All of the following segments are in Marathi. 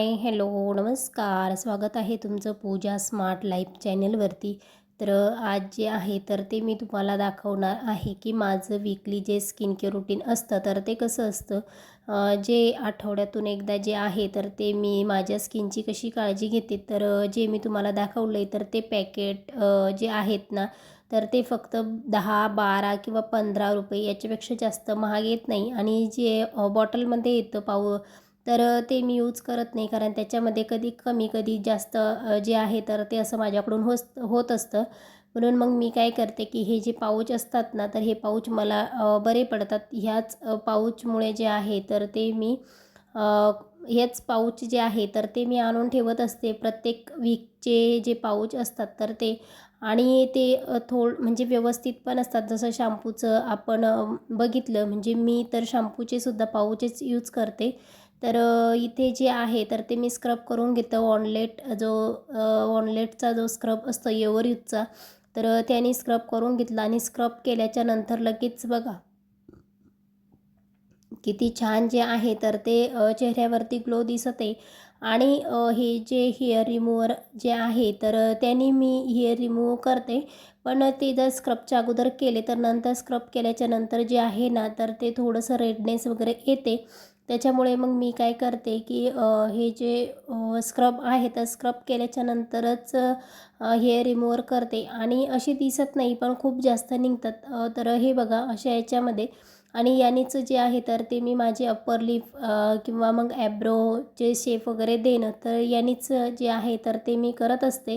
हाय हॅलो नमस्कार. स्वागत आहे तुमचं पूजा स्मार्ट लाईफ चॅनलवरती. तर आज जे आहे तर ते मी तुम्हाला दाखवणार आहे की माझं वीकली जे स्किन केअर रुटीन असतं तर ते कसं असतं? जे आठवड्यातून एकदा जे आहे तर ते मी माझ्या स्किनची कशी काळजी घेते? तर जे मी तुम्हाला दाखवलं आहे तर ते पॅकेट जे आहेत ना तर ते फक्त दहा बारा किंवा पंधरा रुपये याच्यापेक्षा जास्त महाग येत नाही. आणि जे बॉटलमध्ये येतं पाव तर ते मी यूज करत नाही. कारण त्याच्यामध्ये कधी कमी कधी जास्त जे आहे तर ते असं माझ्याकडून होस होत असतं. म्हणून मग मी काय करते की हे जे पाऊच असतात ना तर हे पाऊच मला बरे पडतात. ह्याच पाऊचमुळे जे आहे तर ते मी हेच पाऊच जे आहे तर ते मी आणून ठेवत असते. प्रत्येक वीकचे जे पाऊच असतात तर ते. आणि ते थोड म्हणजे व्यवस्थित पण असतात. जसं शॅम्पूचं आपण बघितलं म्हणजे मी तर शॅम्पूचे सुद्धा पाऊचेच यूज करते. तर इथे जे आहे तर ते मी स्क्रब करून घेतो. ऑनलेट जो ऑनलेटचा जो स्क्रब असतो एवर यूजचा तर त्याने स्क्रब करून घेतला आणि स्क्रब केल्याच्यानंतर लगेच बघा. किती छान जे आहे तर ते चेहऱ्यावरती ग्लो दिसत. आहे आणि हे जे हेअर रिमूवर जे आहे तर अ, त्याने मी हेअर रिमूव्ह करते. पण ते जर स्क्रबच्या अगोदर केले तर नंतर स्क्रब केल्याच्यानंतर जे आहे ना तर ते थोडंसं रेडनेस वगैरे येते. त्याच्यामुळे मग मी काय करते की हे जे स्क्रब आहे तर स्क्रब केल्याच्या नंतरच हेअर रिमूवर करते. आणि अशी दिसत नाही पण खूप जास्त निघतात. तर हे बघा अशा याच्यामध्ये. आणि यानेच जे आहे तर ते मी माझे अप्पर लिप किंवा मग ॲब्रोचे शेप वगैरे देणं तर यानेच जे आहे तर ते मी करत असते.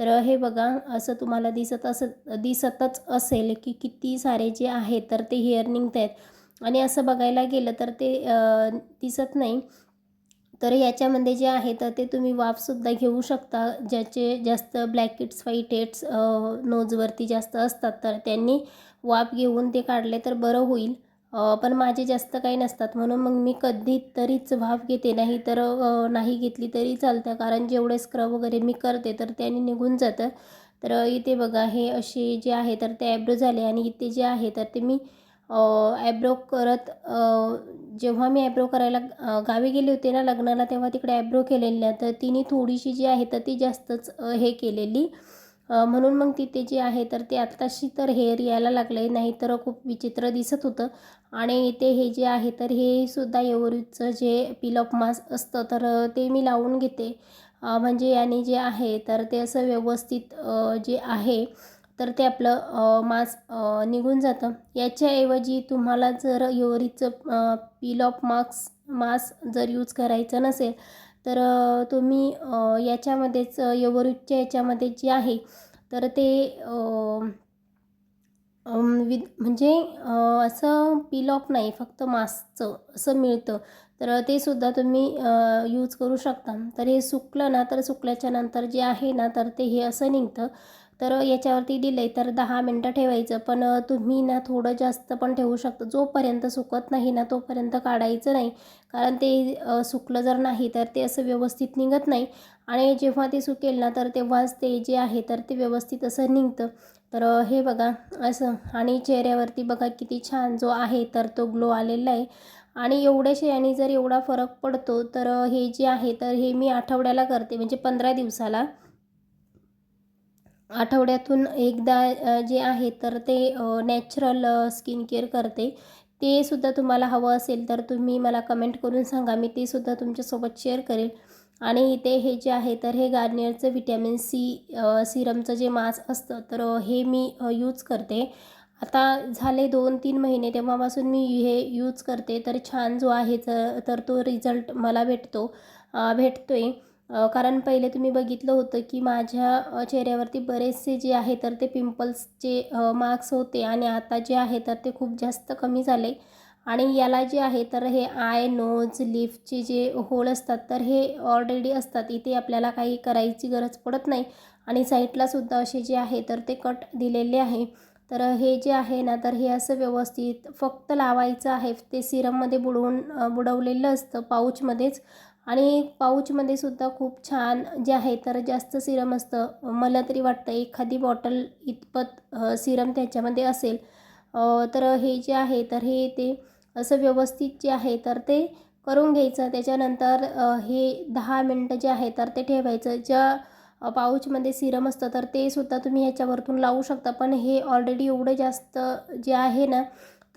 तर हे बघा असं तुम्हाला दिसत असत दिसतच असेल की किती सारे जे आहे तर ते हेअर निघत आहेत आणि असं बघायला गेलं तर ते दिसत नाही. तर याच्यामध्ये जे आहे तर ते तुम्ही वाफसुद्धा घेऊ शकता. ज्याचे जास्त ब्लॅकेट्स व्हाईट हेड्स नोजवरती जास्त असतात तर त्यांनी वाफ घेऊन ते काढले तर बरं होईल. पण माझे जास्त काही नसतात. म्हणून मग मी कधी तरीच वाफ घेते. नाही तर नाही घेतली तरी चालतं. कारण जेवढे स्क्रब वगैरे मी करते तर त्याने निघून जातं. तर इथे बघा हे असे जे आहे तर ते ॲब्रो झाले. आणि इथे जे आहे तर ते मी ॲब्रो करत जेव्हा मी ॲब्रो करायला गावी गेले होते ना लग्नाला तेव्हा तिकडे ॲब्रो केलेल्या तर तिने थोडीशी जी आहे तर ती जास्तच हे केलेली. म्हणून मग तिथे जे आहे तर ते आत्ताशी तर हेअर यायला लागले नाही तर खूप विचित्र दिसत होतं. आणि इथे हे जे आहे तर हे सुद्धा एवरीचं जे पील ऑफ मास्क असतं तर ते मी लावून घेते. म्हणजे याने जे आहे तर ते असं व्यवस्थित जे आहे तर ते आपलं मांस निघून जातं. याच्याऐवजी तुम्हाला जर योरीचं पील ऑफ मास्क मास जर यूज करायचं नसेल तर तुम्ही याच्यामध्येच एवरीच्या याच्यामध्ये जे आहे तर ते विद म्हणजे असं पील ऑफ नाही फक्त मास्कचं असं मिळतं. तर ते सुद्धा तुम्ही यूज करू शकता. तर हे सुकलं ना तर सुकल्याच्या नंतर जे आहे ना तर ते हे असं निघतं. तर याच्यावरती दिलं आहे तर दहा मिनटं ठेवायचं. पण तुम्ही ना थोडं जास्त पण ठेवू शकता. जोपर्यंत सुकत नाही ना तोपर्यंत काढायचं नाही. कारण ते सुकलं जर नाही तर ते असं व्यवस्थित निघत नाही. आणि जेव्हा ते सुकेल ना तर तेव्हाच ते जे आहे तर ते व्यवस्थित असं निघतं. तर हे बघा असं. आणि चेहऱ्यावरती बघा किती छान जो आहे तर तो ग्लो आलेला आहे. आणि एवढ्याशे आणि जर एवढा फरक पडतो तर हे जे आहे तर हे मी आठवड्याला करते. म्हणजे पंधरा दिवसाला. आठवड्यातून एकदा जे आहे तर ते नॅचरल स्किन केअर करते. ते सुद्धा तुम्हाला हवं असेल तर तुम्ही मला कमेंट करून सांगा. मी ते सुद्धा तुमच्यासोबत शेअर करेल. आणि इथे हे जे आहे तर हे गार्नियरचं व्हिटॅमिन सी सिरमचं जे मास्क असतं तर हे मी यूज करते. आता झाले दोन तीन महिने तेव्हापासून मी हे यूज करते. तर छान जो आहे तर तर तो रिझल्ट मला भेटतो भेटतो आहे कारण पहिले तुम्ही बघितलं होतं की माझ्या चेहऱ्यावरती बरेचसे जे आहे तर ते पिंपल्सचे मार्क्स होते आणि आता जे आहे तर ते खूप जास्त कमी झाले. आणि याला जे आहे तर हे आय नोज लिफ्टचे जे होल असतात तर हे ऑलरेडी असतात. इथे आपल्याला काही करायची गरज पडत नाही. आणि साईडलासुद्धा असे जे आहे तर ते कट दिलेले आहे. तर हे जे आहे ना तर हे असं व्यवस्थित फक्त लावायचं आहे. ते सिरममध्ये बुडवून बुडवलेलं असतं पाऊचमध्येच. आणि पाऊचमध्ये सुद्धा खूप छान जे आहे तर जास्त सिरम असतं. मला तरी वाटतं एखादी बॉटल इतपत सिरम त्याच्यामध्ये असेल. तर हे जे आहे तर हे ते असं व्यवस्थित जे आहे तर ते करून घ्यायचं. त्याच्यानंतर हे दहा मिनटं जे आहे तर ते ठेवायचं. ज्या पाऊचमध्ये सिरम असतं तर ते सुद्धा तुम्ही ह्याच्यावरतून लावू शकता. पण हे ऑलरेडी एवढं जास्त जे आहे ना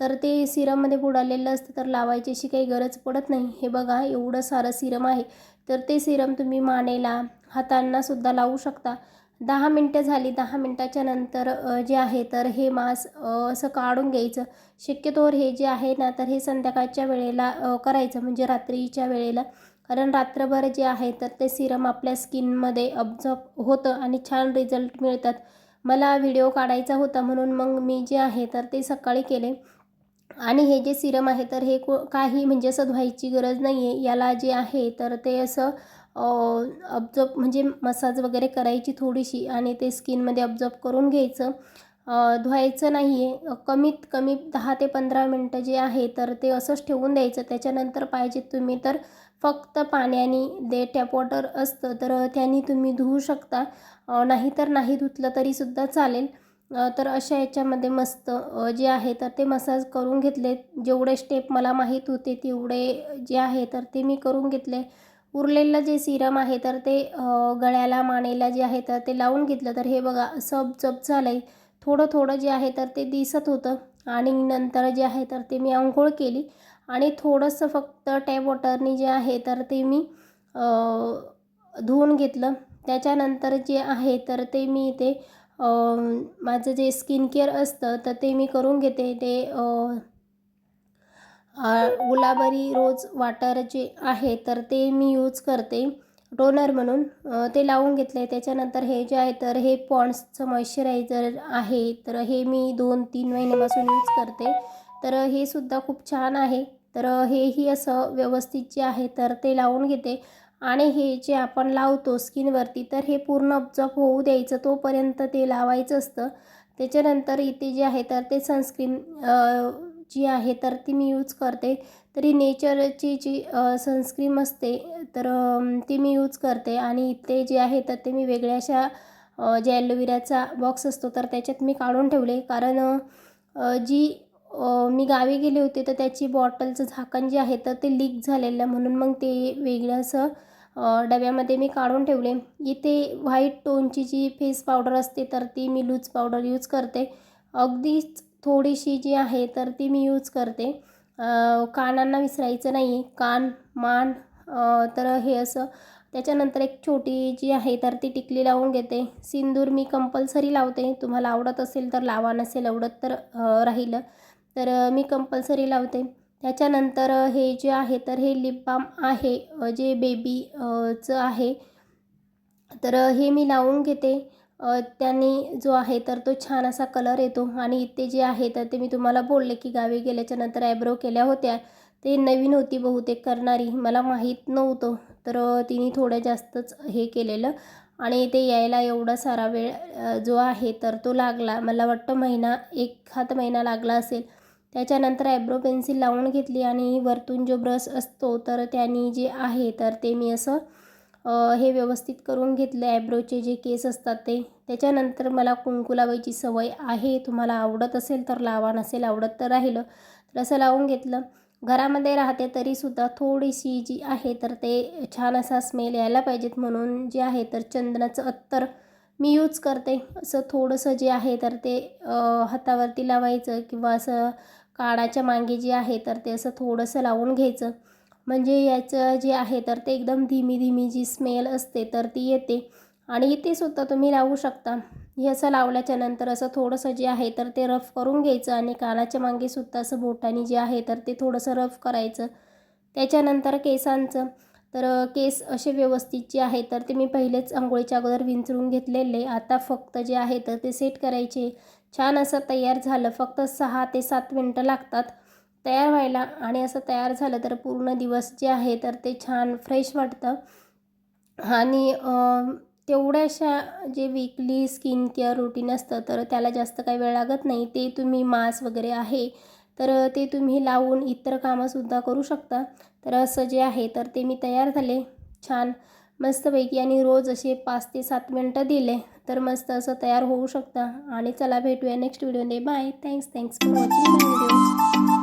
तर ते सिरममध्ये बुडालेलं असतं तर लावायची अशी काही गरज पडत नाही. हे बघा एवढं सारं सिरम आहे. तर ते सिरम तुम्ही मानेला हातांना सुद्धा लावू शकता. दहा मिनटं झाली दहा मिनटाच्या नंतर जे आहे तर हे मांस असं काढून घ्यायचं. शक्यतोवर हे जे आहे ना तर हे संध्याकाळच्या वेळेला करायचं म्हणजे रात्रीच्या वेळेला. कारण रात्रभर जे आहे तर ते सिरम आपल्या स्किनमध्ये अब्झॉर्ब होतं आणि छान रिझल्ट मिळतात. मला व्हिडिओ काढायचा होता म्हणून मग मी जे आहे तर ते सकाळी केले. आणि हे जे सिरम आहे तर हे को काही म्हणजे असं धुवायची गरज नाही आहे याला जे आहे तर ते असं अब्झॉर्ब म्हणजे मसाज वगैरे करायची थोडीशी आणि ते स्किनमध्ये अब्झॉर्ब करून घ्यायचं. धुवायचं नाही आहे कमीत कमी दहा ते पंधरा मिनटं जे आहे तर ते असंच ठेवून द्यायचं. त्याच्यानंतर पाहिजे तुम्ही तर फक्त पाण्याने दे टॅप वॉटर असतं तर त्याने तुम्ही धुवू शकता. नाही तर नाही धुतलं तरीसुद्धा चालेल. तर अशा याच्यामध्ये मस्त जे आहे तर ते मसाज करून घेतले. जेवढे स्टेप मला माहीत होते तेवढे जे आहे तर ते मी करून घेतले. उरलेलं जे सिरम आहे तर ते गळ्याला मानेला जे आहे तर ते लावून घेतलं. तर हे बघा सब जप झालं आहे थोडं थोडं जे आहे तर ते दिसत होतं आणि नंतर जे आहे तर ते मी आंघोळ केली. आणि थोडंसं फक्त टॅप वॉटरनी जे आहे तर ते मी धुवून घेतलं. त्याच्यानंतर जे आहे तर ते मी ते माझं जे स्किन केअर असतं तर ते मी करून घेते. ते गुलाबरी रोज वाटर जे आहे तर ते मी यूज करते. टोनर म्हणून ते लावून घेतले त्याच्यानंतर हे जे आहे तर हे पॉन्ड्सचं मॉइश्चरायझर आहे तर हे मी दोन तीन महिन्यापासून यूज करते. तर हे सुद्धा खूप छान आहे. तर हेही असं व्यवस्थित जे आहे तर ते लावून घेते. आणि हे जे आपण लावतो स्किनवरती तर हे पूर्ण ऑब्झॉर्ब होऊ द्यायचं. तोपर्यंत ते लावायचं असतं. त्याच्यानंतर इथे जे आहे तर ते सनस्क्रीन जी आहे तर ती मी यूज करते. तरी नेचरची जी सनस्क्रीम असते तर ती मी यूज करते. आणि इथे जे आहे तर ते मी वेगळ्या अशा जे ॲलोवेराचा बॉक्स असतो तर त्याच्यात मी काढून ठेवले. कारण जी मी गावी गेले होते तर त्याची बॉटलचं झाकण जे आहे तर ते लीक झालेलं. म्हणून मग ते वेगळं असं डब्यामध्ये मी काढून ठेवले. इथे व्हाईट टोनची जी फेस पावडर असते तर ती मी लूज पावडर यूज करते. अगदीच थोडीशी जी आहे तर ती मी यूज करते. कानांना विसरायचं नाही कान मान तर हे असं. त्याच्यानंतर एक छोटी जी आहे तर ती टिकली लावून घेते. सिंदूर मी कंपल्सरी लावते. तुम्हाला आवडत असेल तर लावा नसेल आवडत तर राहिलं. तर मी कंपल्सरी लावते. त्याच्यानंतर हे जे आहे तर हे लिप बाम आहे जे बेबी चं आहे. तर हे मी लावून घेते. त्यांनी त्याने जो आहे तर तो छान असा कलर येतो. आणि इथे जे आहे तर ते मी तुम्हाला बोलले की गावी गेल्याच्यानंतर ॲब्रो केल्या होत्या. ते नवीन होती बहुतेक करणारी. मला माहीत नव्हतं. तर तिने थोडं जास्तच हे केलेलं. आणि ते यायला एवढा सारा वेळ जो आहे तर तो लागला. मला वाटतं महिना एक हात महिना लागला असेल. त्याच्यानंतर ॲब्रो पेन्सिल लावून घेतली आणि वरतून जो ब्रश असतो तर त्याने जे आहे तर ते मी असं हे व्यवस्थित करून घेतलं. ॲब्रोचे जे केस असतात ते. त्याच्यानंतर मला कुंकू लावायची सवय आहे. तुम्हाला आवडत असेल तर लावा नसेल आवडत तर राहिलं. तर असं लावून घेतलं. घरामध्ये राहते तरीसुद्धा थोडीशी जी आहे तर ते छान असा स्मेल यायला पाहिजेत. म्हणून जे आहे तर चंदनाचं अत्तर मी यूज करते. असं थोडंसं जे आहे तर ते हातावरती लावायचं किंवा असं कानाच्या मागे जे आहे तर ते असं थोडंसं लावून घ्यायचं. म्हणजे याचं जे आहे तर ते एकदम धीमी धीमी जी स्मेल असते तर ती येते. आणि ते सुद्धा तुम्ही लावू शकता. हे असं लावल्याच्या नंतर असं थोडंसं जे आहे तर ते रफ करून घ्यायचं आणि कानाच्या मागे सुद्धा असं बोटाने जे आहे तर ते थोडंसं रफ करायचं. त्याच्यानंतर केसांचं तर केस असे व्यवस्थित जे आहे तर ते मी पहिलेच आंघोळीच्या अगोदर विंचरून घेतलेले. आता फक्त जे आहे तर ते सेट करायचे. छान असं तयार झालं. फक्त सहा ते सात मिनटं लागतात तयार व्हायला. आणि असं तयार झालं तर पूर्ण दिवस जे आहे तर ते छान फ्रेश वाटतं. आणि तेवढ्याशा जे वीकली स्किन केअर रुटीन असतं तर त्याला जास्त काही वेळ लागत नाही. ते तुम्ही मास वगैरे आहे तर ते तुम्ही लावून इतर कामंसुद्धा करू शकता. तर असं जे आहे तर ते मी तयार झाले. छान. मस्तपैकी आणि रोज असे पाच ते सात मिनटं दिले. तर मस्त असं तयार होऊ शकतं. आणि चला भेटूया next व्हिडिओने bye thanks thanks for watching my video